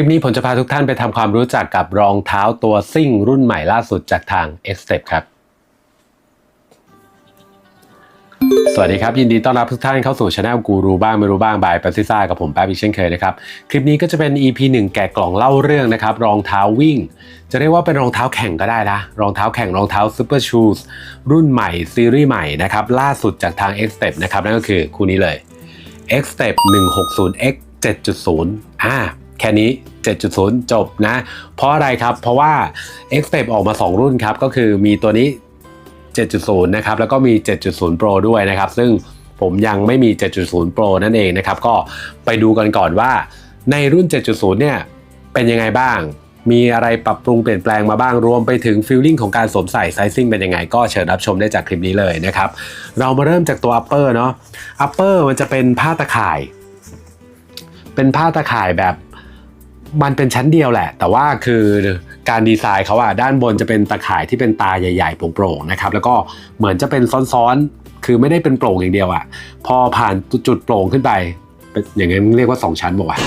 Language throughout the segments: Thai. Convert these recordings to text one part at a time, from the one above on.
ลิปนี้ผมจะพาทุกท่านไปทำความรู้จักกับรองเท้าตัวซิ่งรุ่นใหม่ล่าสุดจากทาง X Step ครับ สวัสดีครับ ยินดีต้อนรับทุกท่านเข้าสู่ช anel กูรูบ้างไม่รู้บ้างบายปซิซ่ากับผมแป๊บอีกเช่นเคยนะครับ คลิปนี้ก็จะเป็น EP 1 แกะกล่องเล่าเรื่องนะครับ รองเท้าวิ่ง จะเรียกว่าเป็นรองเท้าแข่งก็ได้นะ รองเท้าแข่งรองเท้า Super Shoes รุ่นใหม่ซีรีส์ใหม่นะครับล่าสุดจากทาง X Step นะครับนั่นก็คือคู่นี้เลย X Step 160X 7.0อ่าแค่นี้ 7.0 จบนะ เพราะอะไรครับ เพราะว่า X Step ออกมา 2 รุ่นครับ ก็คือมีตัวนี้ 7.0 นะครับ แล้วก็มี 7.0 Pro ด้วยนะครับ ซึ่งผมยังไม่มี 7.0 Pro นั่นเองนะครับ ก็ไปดูกันก่อนว่า ในรุ่น 7.0 เนี่ย เป็นยังไงบ้าง มีอะไรปรับปรุงเปลี่ยนแปลงมาบ้าง รวมไปถึงฟีลลิ่งของการสวมใส่ไซซิ่งเป็นยังไง ก็เชิญรับชมได้จากคลิปนี้เลยนะครับ เรามาเริ่มจากตัว upper เนาะ upper มันจะเป็นผ้าตะข่าย เป็นผ้าตะข่ายแบบ มันเป็นชั้นเดียวแหละ แต่ว่าคือการดีไซน์เขาอะด้านบนจะเป็นตะข่ายที่เป็นตาใหญ่ๆโปร่งๆนะครับแล้วก็เหมือนจะเป็นซ้อนๆ คือไม่ได้เป็นโปร่งอย่างเดียวอะพอผ่านจุดโปร่งขึ้นไปอย่างนั้นเรียกว่าสองชั้นบอกว่า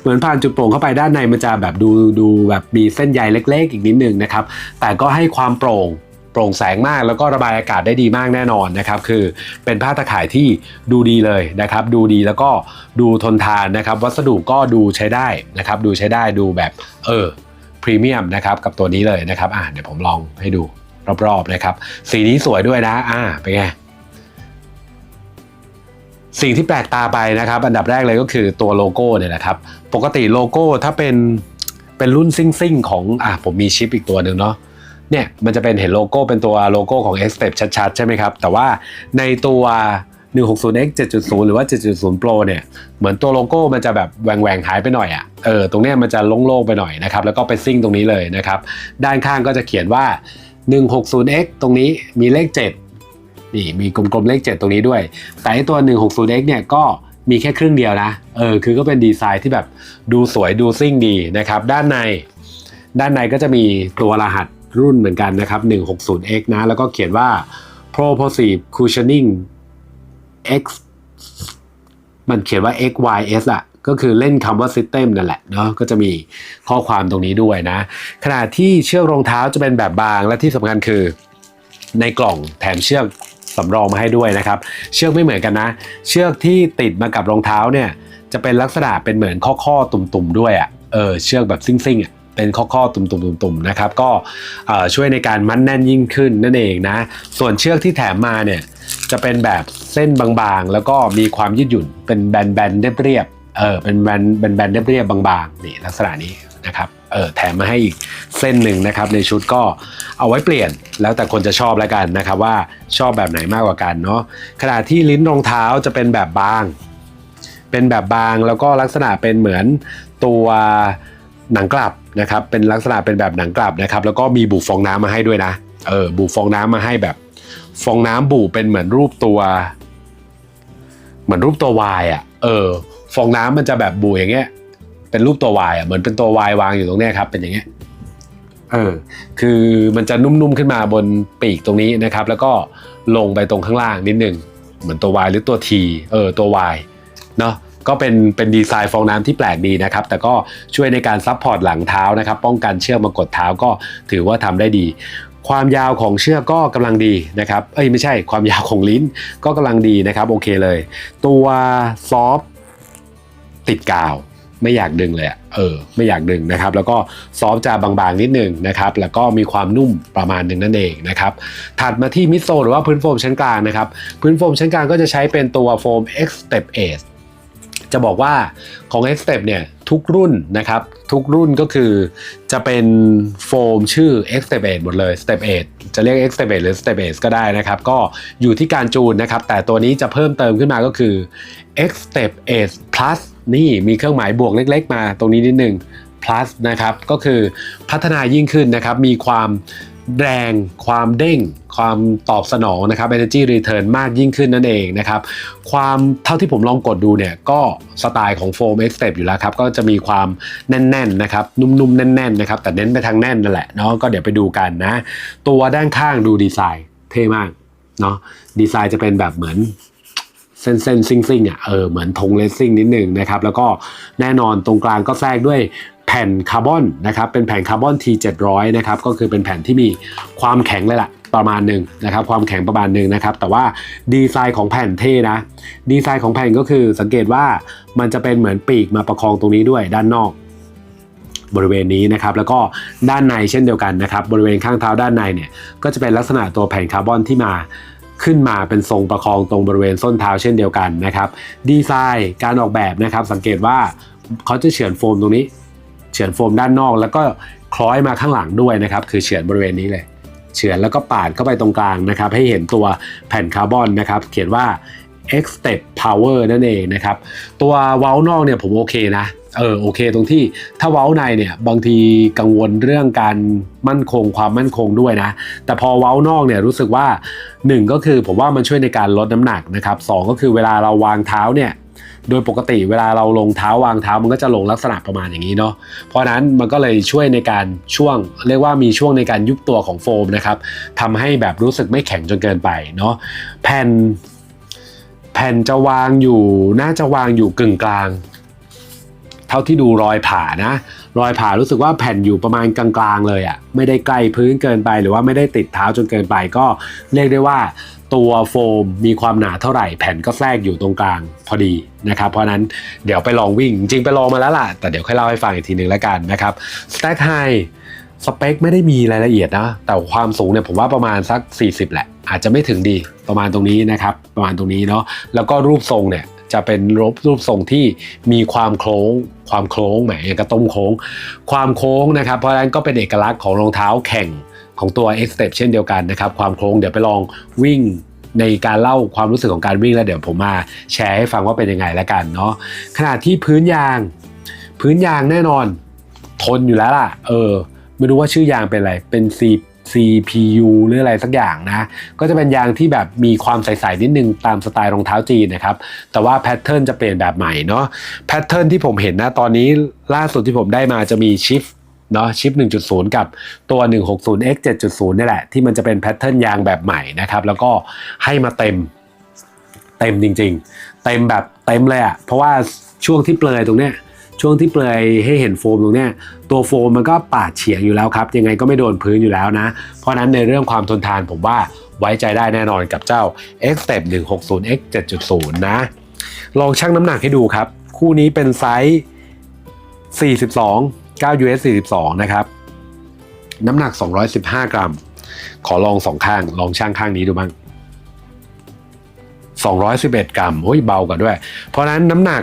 เหมือนผ่านจุดโปร่งเข้าไปด้านในมันจะแบบดูดูแบบมีเส้นใยเล็ก ๆ อีกนิดนึงนะครับ แต่ก็ให้ความโปร่ง โปร่งแสงมาก แล้วก็ระบายอากาศได้ดีมากแน่นอนนะครับ คือเป็นผ้าตะข่ายที่ดูดีเลยนะครับ ดูดีแล้วก็ดูทนทานนะครับ วัสดุก็ดูใช้ได้นะครับ ดูใช้ได้ดูแบบเออพรีเมียมนะครับกับตัวนี้เลยนะครับอ่าเดี๋ยวผมลองให้ดูรอบๆนะครับ สีนี้สวยด้วยนะอ่าเป็นไงสิ่งที่แปลกตาไปนะครับ อันดับแรกเลยก็คือตัวโลโก้เนี่ยนะครับ ปกติโลโก้ถ้าเป็นเป็นรุ่นซิ่งๆของอะผมมีชิปอีกตัวหนึ่งเนาะ เนี่ยมันจะเป็นเห็นโลโก้เป็นตัวโลโก้ของ X Step ชัดๆ ใช่ไหมครับ แต่ว่าในตัว 160X 7.0 หรือว่า 7.0 Pro เนี่ย เหมือนตัวโลโก้มันจะแบบแหว่งๆหายไปหน่อยอะ่ะ เออ ตรงเนี้ยมันจะโล่งๆไปหน่อยนะครับ แล้วก็ไปซิ่งตรงนี้เลยนะครับ ด้านข้างก็จะเขียนว่า 160X ตรงนี้มีเลข 7 นี่มีกลมๆเลข 7 ตรงนี้ด้วย แต่ไอตัว 160X เนี่ยก็มีแค่ครึ่งเดียวนะ เออ คือก็เป็นดีไซน์ที่แบบดูสวยดูซิ่งดีนะครับ ด้านใน ด้านในก็จะมีตัวรหัส รุ่นเหมือนกันนะครับ 160X นะ แล้วก็เขียนว่า Propulsive Cushioning X มันเขียนว่า XYS อะก็คือเล่นคำว่า System นั่นแหละเนาะก็จะมีข้อความตรงนี้ด้วยนะ ขณะที่เชือกรองเท้าจะเป็นแบบบางและที่สำคัญคือ ในกล่องแถมเชือกสำรองมาให้ด้วยนะครับ เชือกไม่เหมือนกันนะ เชือกที่ติดมากับรองเท้าเนี่ย จะเป็นลักษณะเป็นเหมือนข้อข้อๆตุ่มๆด้วยอะ่ะเออเชือกแบบซิ่งๆอะ เป็นข้อข้อๆ ตุ่มๆๆนะครับ ก็ช่วยในการมัดแน่นยิ่งขึ้นนั่นเองนะ ส่วนเชือกที่แถมมาเนี่ยจะเป็นแบบเส้นบางๆ แล้วก็มีความยืดหยุ่นเป็นแบนๆเรียบๆเออเป็นแบนแบนๆเรียบๆบางๆนี่ลักษณะนี้นะครับเออแถมมาให้อีกเส้นหนึ่งนะครับ ในชุดก็เอาไว้เปลี่ยนแล้วแต่คนจะชอบแล้วกันนะครับ ว่าชอบแบบไหนมากกว่ากันเนาะขณะที่ลิ้นรองเท้าจะเป็นแบบบาง เป็นแบบบางแล้วก็ลักษณะเป็นเหมือนตัว หนังกลับนะครับเป็นลักษณะเป็นแบบหนังกลับนะครับ แล้วก็มีบุฟองน้ำมาให้ด้วยนะเออบุฟองน้ำมาให้แบบ ฟองน้ำบุเป็นเหมือนรูปตัว เหมือนรูปตัววายอะเออ ฟองน้ำมันจะแบบบุอย่างเงี้ย เป็นรูปตัววายอะเหมือนเป็นตัววายวางอยู่ตรงเนี้ยครับ เป็นอย่างเงี้ยเออคือมันจะนุ่มๆขึ้นมาบนปีกตรงนี้นะครับ แล้วก็ลงไปตรงข้างล่างนิดนึงเหมือนตัว Y หรือตัว T เออตัว Y เนาะ ก็เป็นเป็นดีไซน์ฟองน้ำที่แปลกดีนะครับ แต่ก็ช่วยในการซับพอร์ตหลังเท้านะครับ ป้องกันเชือกมากดเท้าก็ถือว่าทำได้ดีความยาวของเชือกก็กำลังดีนะครับ เอ้ยไม่ใช่ความยาวของลิ้นก็กำลังดีนะครับโอเคเลย ตัวซอฟติดกาว ไม่อยากดึงเลยเออไม่อยากดึงนะครับ แล้วก็ซอฟจะบางๆนิดนึงนะครับ แล้วก็มีความนุ่มประมาณหนึ่งนั่นเองนะครับถัดมาที่มิโซหรือว่าพื้นโฟมชั้นกลางนะครับ พื้นโฟมชั้นกลางก็จะใช้เป็นตัวโฟม X Step Ace จะบอกว่าของ X Step เนี่ยทุกรุ่นนะครับ ทุกรุ่นก็คือจะเป็นโฟมชื่อ X Step 8หมดเลย Step 8จะเรียก X Step 8หรือ Step 8ก็ได้นะครับ ก็อยู่ที่การจูนนะครับ แต่ตัวนี้จะเพิ่มเติมขึ้นมาก็คือ X Step 8 Plus นี่มีเครื่องหมายบวกเล็ก ๆ มาตรงนี้นิดนึง plus นะครับก็คือพัฒนายิ่งขึ้นนะครับมีความแรงความเด้ง ความตอบสนองนะครับ energy return มากยิ่งขึ้นนั่นเองนะครับ ความเท่าที่ผมลองกดดูเนี่ยก็สไตล์ของโฟม X Step อยู่แล้วครับ ก็จะมีความแน่นๆนะครับ นุ่มๆ แน่นๆนะครับ แต่เน้นไปทางแน่นนั่นแหละเนาะก็เดี๋ยวไปดูกันนะ ตัวด้านข้างดูดีไซน์เท่มากเนาะดีไซน์จะเป็นแบบเหมือนเส้นเส้นซิ่งซิงอะเออเหมือนธงเลสซิ่งนิดหนึ่งนะครับ แล้วก็แน่นอนตรงกลางก็แทรกด้วย แผ่นคาร์บอนนะครับเป็นแผ่นคาร์บอน T700 นะครับก็คือเป็นแผ่นที่มีความแข็งเลยล่ะประมาณหนึ่งนะครับความแข็งประมาณหนึ่งนะครับแต่ว่าดีไซน์ของแผ่นเท่นะดีไซน์ของแผ่นก็คือสังเกตว่ามันจะเป็นเหมือนปีกมาประคองตรงนี้ด้วยด้านนอกบริเวณนี้นะครับแล้วก็ด้านในเช่นเดียวกันนะครับบริเวณข้างเท้าด้านในเนี่ยก็จะเป็นลักษณะตัวแผ่นคาร์บอนที่มาขึ้นมาเป็นทรงประคองตรงบริเวณส้นเท้าเช่นเดียวกันนะครับดีไซน์การออกแบบนะครับสังเกตว่าเขาจะเฉือนโฟมตรงนี้ เฉือนโฟมด้านนอก แล้วก็คล้อยมาข้างหลังด้วยนะครับ คือเฉือนบริเวณนี้เลยเฉือนแล้วก็ปาดเข้าไปตรงกลางนะครับ ให้เห็นตัวแผ่นคาร์บอนนะครับ เขียนว่า X Step Power นั่นเองนะครับ ตัวเว้านอกเนี่ยผมโอเคนะ เออโอเคตรงที่ถ้าเว้าในเนี่ยบางทีกังวลเรื่องการมั่นคงความมั่นคงด้วยนะ แต่พอเว้านอกเนี่ยรู้สึกว่า 1 ก็คือผมว่ามันช่วยในการลดน้ำหนักนะครับสก็คือเวลาเราวางเท้าเนี่ย โดยปกติเวลาเราลงเท้าวางเท้ามันก็จะลงลักษณะประมาณอย่างนี้เนาะเพราะนั้นมันก็เลยช่วยในการช่วง เรียกว่ามีช่วงในการยุบตัวของโฟมนะครับทำให้แบบรู้สึกไม่แข็งจนเกินไปเนาะแผ่น แผ่นจะวางอยู่น่าจะวางอยู่กึ่งกลาง เท่าที่ดูรอยผ่านะ รอยผ่ารู้สึกว่าแผ่นอยู่ประมาณกลางๆเลยอะ่ะไม่ได้ใกล้พื้นเกินไปหรือว่าไม่ได้ติดเท้าจนเกินไปก็เรียกได้ว่าตัวโฟมมีความหนาเท่าไหร่ แผ่นก็แทรกอยู่ตรงกลางพอดีนะครับ เพราะนั้นเดี๋ยวไปลองวิ่ง จริงไปลองมาแล้วล่ะ แต่เดี๋ยวค่อยเล่าให้ฟังอีกทีหนึ่งแล้วกันนะครับ Stack High สเปคไม่ได้มีรายละเอียดนะ แต่ความสูงเนี่ยผมว่าประมาณสัก 40 แหละ อาจจะไม่ถึงดีประมาณตรงนี้นะครับ ประมาณตรงนี้เนาะแล้วก็รูปทรงเนี่ย จะเป็นรูปรูปทรงที่มีความโค้ง ความโค้งแหมอย่างกระต้มโค้ง ความโค้งนะครับ เพราะฉะนั้นก็เป็นเอกลักษณ์ของรองเท้าแข่งของตัว X Step เช่นเดียวกันนะครับ ความโค้งเดี๋ยวไปลองวิ่งในการเล่าความรู้สึกของการวิ่งแล้วเดี๋ยวผมมาแชร์ให้ฟังว่าเป็นยังไงแล้วกันเนาะขณะที่พื้นยาง พื้นยางแน่นอน ทนอยู่แล้วล่ะ เออ ไม่รู้ว่าชื่อยางเป็นอะไรเป็น C CPU หรืออะไรสักอย่างนะ ก็จะเป็นยางที่แบบมีความใสๆนิดนึงตามสไตล์รองเท้าจีนนะครับ แต่ว่าแพทเทิร์นจะเปลี่ยนแบบใหม่เนาะ แพทเทิร์นที่ผมเห็นนะตอนนี้ล่าสุดที่ผมได้มาจะมีชิฟเนาะชิป 1.0 กับตัว 160x 7.0 นี่แหละ ที่มันจะเป็นแพทเทิร์นยางแบบใหม่นะครับ แล้วก็ให้มาเต็มเต็มจริง ๆ เต็มแบบเต็มเลยอะเพราะว่าช่วงที่เปลือยตรงเนี้ย ช่วงที่เปลยให้เห็นโฟมตรงเนี้ยตัวโฟมมันก็ปาดเฉียงอยู่แล้วครับ ยังไงก็ไม่โดนพื้นอยู่แล้วนะ เพราะนั้นในเรื่องความทนทานผมว่าไว้ใจได้แน่นอนกับเจ้า X Step 160X 7.0 นะ ลองชั่งน้ำหนักให้ดูครับ คู่นี้เป็นไซส์ 42 9 US 42 นะครับ น้ำหนัก 215 กรัม ขอลองสองข้าง ลองชั่งข้างนี้ดูบ้าง211 กรัมโอ้ยเบากว่าด้วย เพราะนั้นน้ำหนัก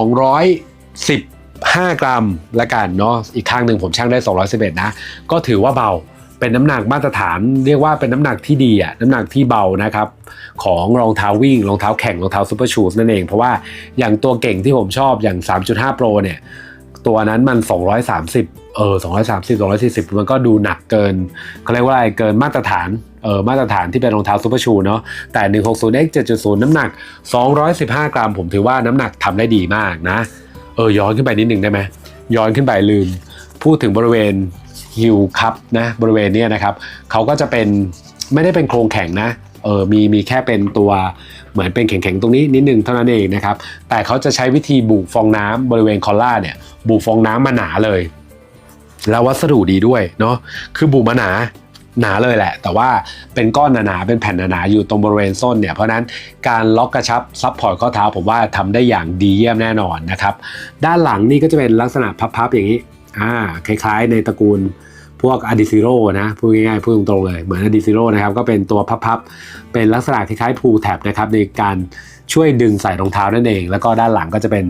200 15 กรัมละกันเนาะอีกข้างหนึ่งผมชั่งได้ 211 นะ ก็ถือว่าเบาเป็นน้ำหนักมาตรฐาน เรียกว่าเป็นน้ำหนักที่ดีอะน้ำหนักที่เบานะครับ ของรองเท้าวิ่งรองเท้าแข่งรองเท้าซูเปอร์ชูสนั่นเอง เพราะว่าอย่างตัวเก่งที่ผมชอบอย่าง 3.5 Pro เนี่ย ตัวนั้นมัน 230 เออ 230 240 มันก็ดูหนักเกินเขาเรียกว่าอะไรเกินมาตรฐานเออมาตรฐานที่เป็นรองเท้าซูเปอร์ชูเนาะแต่ 160x 7.0 น้ำหนัก 215 กรัม ผมถือว่าน้ำหนักทำได้ดีมากนะ เออย้อนขึ้นไปนิดหนึ่งได้ไหมย้อนขึ้นไปลืม พูดถึงบริเวณฮิลคัพนะบริเวณนี้นะครับเขาก็จะเป็นไม่ได้เป็นโครงแข็งนะเออมีมีแค่เป็นตัวเหมือนเป็นแข็งๆตรงนี้นิดนึงเท่านั้นเองนะครับแต่เขาจะใช้วิธีบุกฟองน้ำบริเวณคอล่าเนี่ยบุกฟองน้ำมาหนาเลย แล้ววัสดุดีด้วยเนาะคือบุกมาหนา หนาเลยแหละ แต่ว่าเป็นก้อนหนาๆเป็นแผ่นหนาๆอยู่ตรงบริเวณส้นเนี่ยเพราะนั้นการล็อกกระชับซับพอร์ตข้อเท้าผมว่าทำได้อย่างดีเยี่ยมแน่นอนนะครับ ด้านหลังนี่ก็จะเป็นลักษณะพับๆอย่างนี้อ่าคล้ายๆ ในตระกูลพวกอ d ดิซิโร่นะพูดง่ายๆพูดตรงๆเลย เหมือนอ d ดิซิโร่นะครับก็เป็นตัวพับๆเป็นลักษณะคล้ายๆพูแท็บนะครับในการช่วยดึงใส่รองเท้านั่นเอง แล้วก็ด้านหลังก็จะเป็น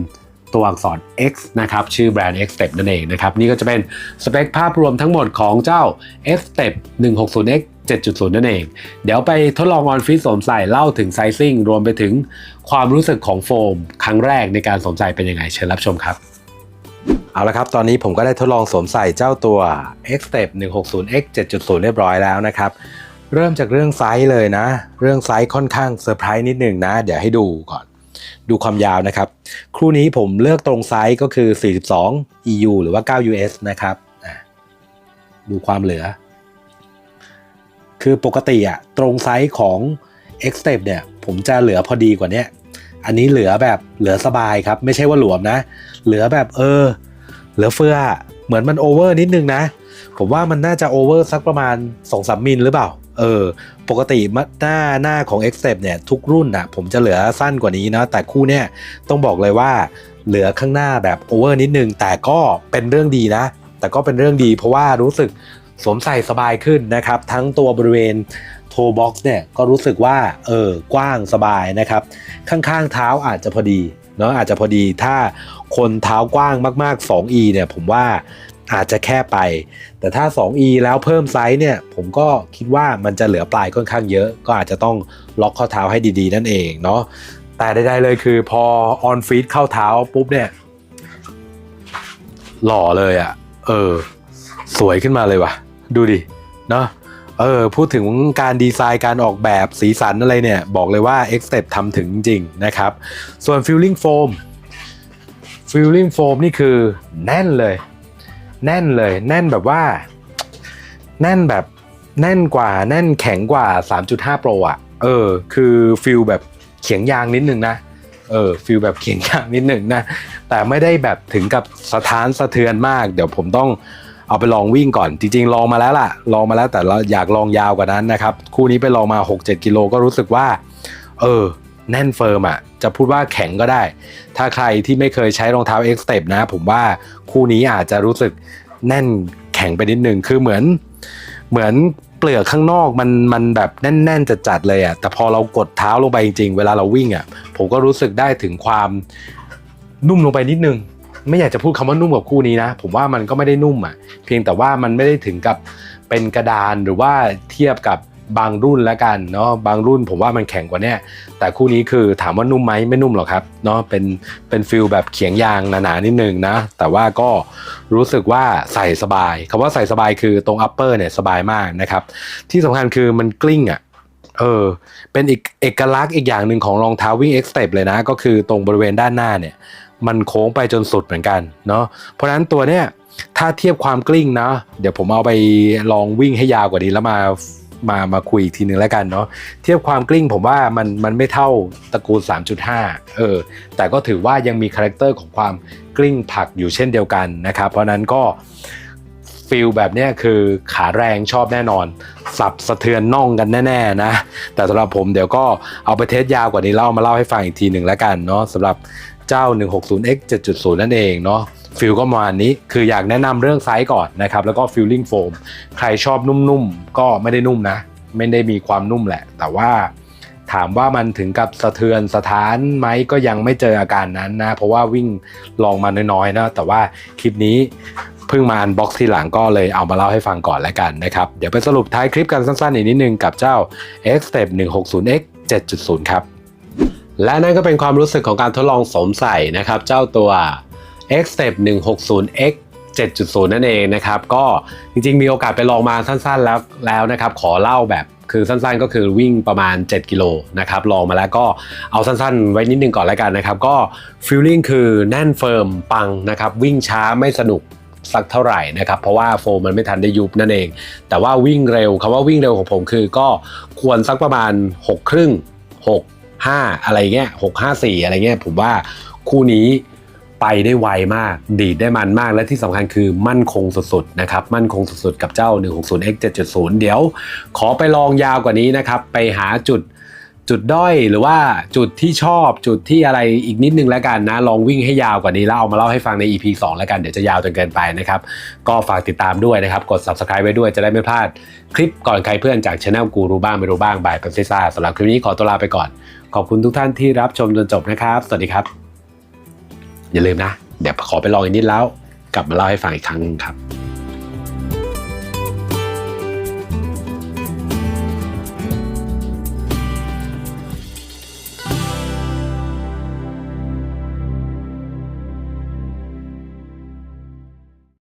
ตัวอักษร X นะครับ ชื่อแบรนด์ X Step นั่นเองนะครับ นี่ก็จะเป็นสเปคภาพรวมทั้งหมดของเจ้า X Step 160X 7.0 นั่นเอง เดี๋ยวไปทดลองออนฟิตสวมใส่เล่าถึงไซซิ่งรวมไปถึงความรู้สึกของโฟม ครั้งแรกในการสวมใส่เป็นยังไง เชิญรับชมครับ เอาละครับ ตอนนี้ผมก็ได้ทดลองสวมใส่เจ้าตัว X Step 160X 7.0 เรียบร้อยแล้วนะครับ เริ่มจากเรื่องไซส์เลยนะ เรื่องไซส์ค่อนข้างเซอร์ไพรส์นิดหนึ่งนะ เดี๋ยวให้ดูก่อน ดูความยาวนะครับครู่นี้ผมเลือกตรงไซส์ก็คือ 42 EU หรือว่า 9 US นะครับดูความเหลือ คือปกติอะตรงไซส์ของ X Step เนี่ยผมจะเหลือพอดีกว่านี้อันนี้เหลือแบบเหลือสบายครับ ไม่ใช่ว่าหลวมนะ เหลือแบบเออ เหลือเฟือเหมือนมันโอเวอร์นิดนึงนะ ผมว่ามันน่าจะโอเวอร์สักประมาณ2อสมิลหรือเปล่า เออ ปกติหน้าหน้าของ x t e p เนี่ย ทุกรุ่นนะผมจะเหลือสั้นกว่านี้นะแต่คู่เนี่ยต้องบอกเลยว่าเหลือข้างหน้าแบบโอเวอร์นิดนึง แต่ก็เป็นเรื่องดีนะ แต่ก็เป็นเรื่องดีเพราะว่ารู้สึกสวมใส่สบายขึ้นนะครับ ทั้งตัวบริเวณโทบ็อกซ์เนี่ยก็รู้สึกว่าเออกว้างสบายนะครับ ข้างๆเท้าอาจจะพอดีเนาะอาจจะพอดีถ้าคนเท้ากว้างมากๆ 2e เนี่ยผมว่า อาจจะแค่ไป แต่ถ้า 2e แล้วเพิ่มไซส์เนี่ย ผมก็คิดว่ามันจะเหลือปลายค่อนข้างเยอะ ก็อาจจะต้องล็อกข้อเท้าให้ดีๆ นั่นเองเนาะแต่ใดๆเลยคือพอออนฟีดเข้าเท้าปุ๊บเนี่ย หล่อเลยอะ่ะ เออ สวยขึ้นมาเลยว่ะ ดูดิ เนาะเออพูดถึงการดีไซน์การออกแบบสีสันอะไรเนี่ย บอกเลยว่า x t e p ทำถึงจริงนะครับ ส่วน Feeling Foam Feeling Foam นี่คือแน่นเลย แน่นเลย แน่นแบบว่า แน่นแบบแน่นกว่า แน่นแข็งกว่า 3.5 Pro อะ เออ คือฟิลแบบเขียงยางนิดนึงนะ เออฟิลแบบเขียงยางนิดหนึ่งนะ แต่ไม่ได้แบบถึงกับสะท้านสะเทือนมาก เดี๋ยวผมต้องเอาไปลองวิ่งก่อน จริง ๆ ลองมาแล้วล่ะ ลองมาแล้วแต่เราอยากลองยาวกว่านั้นนะครับ คู่นี้ไปลองมา 6-7 กิโลก็รู้สึกว่า เออ แน่นเฟิร์มอะ จะพูดว่าแข็งก็ได้ ถ้าใครที่ไม่เคยใช้รองเท้า X Step นะ ผมว่าคู่นี้อาจจะรู้สึกแน่นแข็งไปนิดนึงคือเหมือนเหมือนเปลือกข้างนอกมันมันแบบแน่นๆจัดๆเลยอะแต่พอเรากดเท้าลงไปจริงๆ เวลาเราวิ่งอะผมก็รู้สึกได้ถึงความนุ่มลงไปนิดนึง ไม่อยากจะพูดคำว่านุ่มกับคู่นี้นะ ผมว่ามันก็ไม่ได้นุ่มอะเพียงแต่ว่ามันไม่ได้ถึงกับเป็นกระดานหรือว่าเทียบกับ บางรุ่นแล้วกันเนาะบางรุ่นผมว่ามันแข็งกว่าเนี้ยแต่คู่นี้คือถามว่านุ่มไหมไม่นุ่มหรอกครับเนาะเป็นเป็นฟิลแบบเขียงยางหนาๆนิดนึงนะ แต่ว่าก็รู้สึกว่าใส่สบายคำว่าใส่สบายคือตรง upper เนี่ยสบายมากนะครับ ที่สำคัญคือมันกลิ้งอะเออเป็นอีกเอกลักษณ์อีกอย่างหนึ่งของรองเท้าวิ่ง X Step เลยนะ ก็คือตรงบริเวณด้านหน้าเนี่ย มันโค้งไปจนสุดเหมือนกันเนาะเพราะฉะนั้นตัวเนี้ยถ้าเทียบความกลิ้งนะ เดี๋ยวผมเอาไปลองวิ่งให้ยาวกว่านี้แล้วมา มามาคุยอีกทีหนึ่งแล้วกันเนาะเทียบความกลิ้งผมว่ามันมันไม่เท่าตระกูล 3.5 เออแต่ก็ถือว่ายังมีคาแรคเตอร์ของความกลิ้งผักอยู่เช่นเดียวกันนะครับ เพราะนั้นก็ฟิลแบบนี้คือขาแรงชอบแน่นอน สับสะเทือนน่องกันแน่ๆนะ แต่สำหรับผมเดี๋ยวก็เอาไปเทสยาวกว่านี้เล่ามาเล่าให้ฟังอีกทีหนึ่งแล้วกันเนาะสำหรับ เจ้า 160x 7.0 นั่นเองเนาะฟิลก็ประมาณนี้คืออยากแนะนำเรื่องไซส์ก่อนนะครับ แล้วก็ฟิลลิ่งโฟมใครชอบนุ่มๆ ก็ไม่ได้นุ่มนะ ไม่ได้มีความนุ่มแหละ แต่ว่าถามว่ามันถึงกับสะเทือนสถานไหมก็ยังไม่เจออาการนั้นนะ เพราะว่าวิ่งลองมาน้อยๆนะแต่ว่าคลิปนี้เพิ่งมาอันบ็อกซ์ทีหลังก็เลยเอามาเล่าให้ฟังก่อนแล้วกันนะครับ เดี๋ยวไปสรุปท้ายคลิปกันสั้นๆอีกนิดนึงกับเจ้า X Step 160X 7.0 ครับ และนั่นก็เป็นความรู้สึกของการทดลองสวมใส่นะครับ เจ้าตัว X Step 160X 7.0 นั่นเองนะครับ ก็จริงๆ มีโอกาสไปลองมาสั้นๆแล้วแล้วนะครับ ขอเล่าแบบคือสั้นๆ ก็คือวิ่งประมาณ 7 กิโลนะครับลองมาแล้วก็เอาสั้นๆ ไว้นิดนึงก่อนแล้วกันนะครับ ก็ฟีลลิ่งคือแน่นเฟิร์มปังนะครับ วิ่งช้าไม่สนุกสักเท่าไหร่นะครับ เพราะว่าโฟมมันไม่ทันได้ยุบนั่นเอง แต่ว่าวิ่งเร็วคำว่าวิ่งเร็วของผมคือก็ควรสักประมาณ6ครึ่ง6 5 อะไรเงี้ย6 5 4 อะไรเงี้ยผมว่าคู่นี้ไปได้ไวมาก ดีดได้มันมากและที่สำคัญคือมั่นคงสุดๆนะครับ มั่นคงสุดๆกับเจ้า 160x 7.0เดี๋ยวขอไปลองยาวกว่านี้นะครับ ไปหาจุด จุดด้อยหรือว่าจุดที่ชอบจุดที่อะไรอีกนิดนึงแล้วกันนะ ลองวิ่งให้ยาวกว่านี้แล้วเอามาเล่าให้ฟังใน EP 2 แล้วกันเดี๋ยวจะยาวจนเกินไปนะครับ ก็ฝากติดตามด้วยนะครับ กด subscribe ไว้ด้วยจะได้ไม่พลาดคลิปก่อนใครเพื่อนจากช anel กูรู้บ้างไม่รู้บ้างบายเปปซิซ่าสำหรับคลิปนี้ขอตัวลาไปก่อน ขอบคุณทุกท่านที่รับชมจนจบนะครับ สวัสดีครับ อย่าลืมนะ เดี๋ยวขอไปลองอีกนิดแล้ว กลับมาเล่าให้ฟังอีกครั้งหนึงครับ